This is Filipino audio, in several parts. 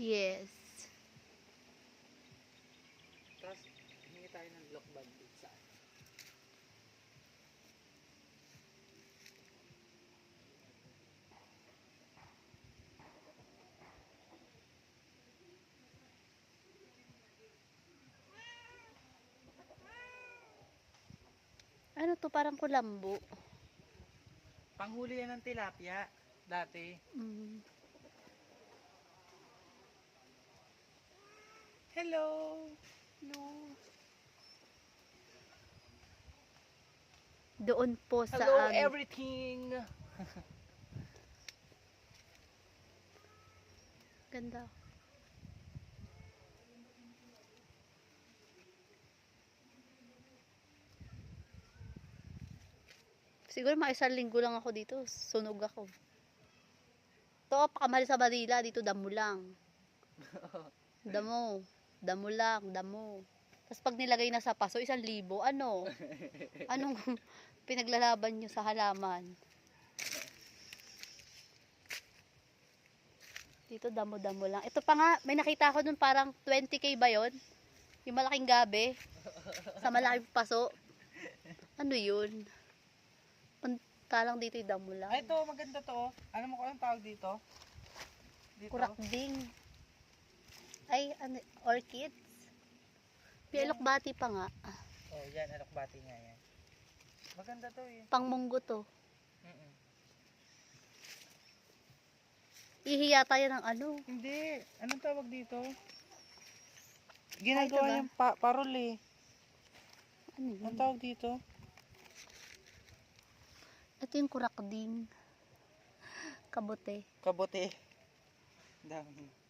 Yes. Tapos, hingi tayo ng block bag pizza. Ano to? Parang kulambo. Panghuli yan ng tilapia. Dati. Mm. Hello! No. Doon po sa Hello ano, everything! Ganda. Siguro mga isang linggo lang ako dito. Sunog ako. To, pakamahal sa Manila. Dito damo lang. Damo. Damo lang. Damo. Tapos pag nilagay na sa paso, isang libo. Ano? Anong pinaglalaban nyo sa halaman? Dito damo-damo lang. Ito pa nga, may nakita ko dun parang 20k ba yon? Yung malaking gabi. Sa malaking paso. Ano yun? Punta lang dito yung damo lang. Ay, ito, maganda to. Alam mo kung anong tawag dito? Dito. Kurakding. Ay, ano, orchids? Pialokbati pa nga. Oh, yan. Alokbati nga yan. Maganda to eh. Pangmunggo to. Mm-mm. Ihiya tayo ng ano. Hindi. Anong tawag dito? Ginagawa ba? niyang pa parol eh. Ano yun? Anong tawag dito? Ito yung kurakding. Kabote. Kabote. Dami.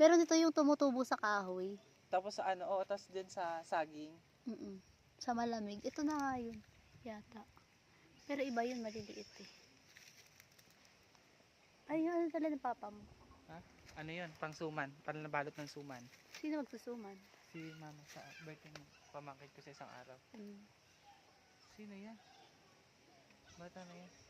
Pero dito yung tumutubo sa kahoy. Tapos sa ano, oh, tapos din sa saging. Mm Sa malamig. Ito na nga yun. Yata. Pero iba yun, maliliit eh. Ay, ano tala ng papa mo? Ano yun? Pang suman. Para nabalot ng suman. Sino magsusuman? Si mama sa birthday mo. Pamangkin ko sa isang araw. Mm. Sino yan? Bata na yan.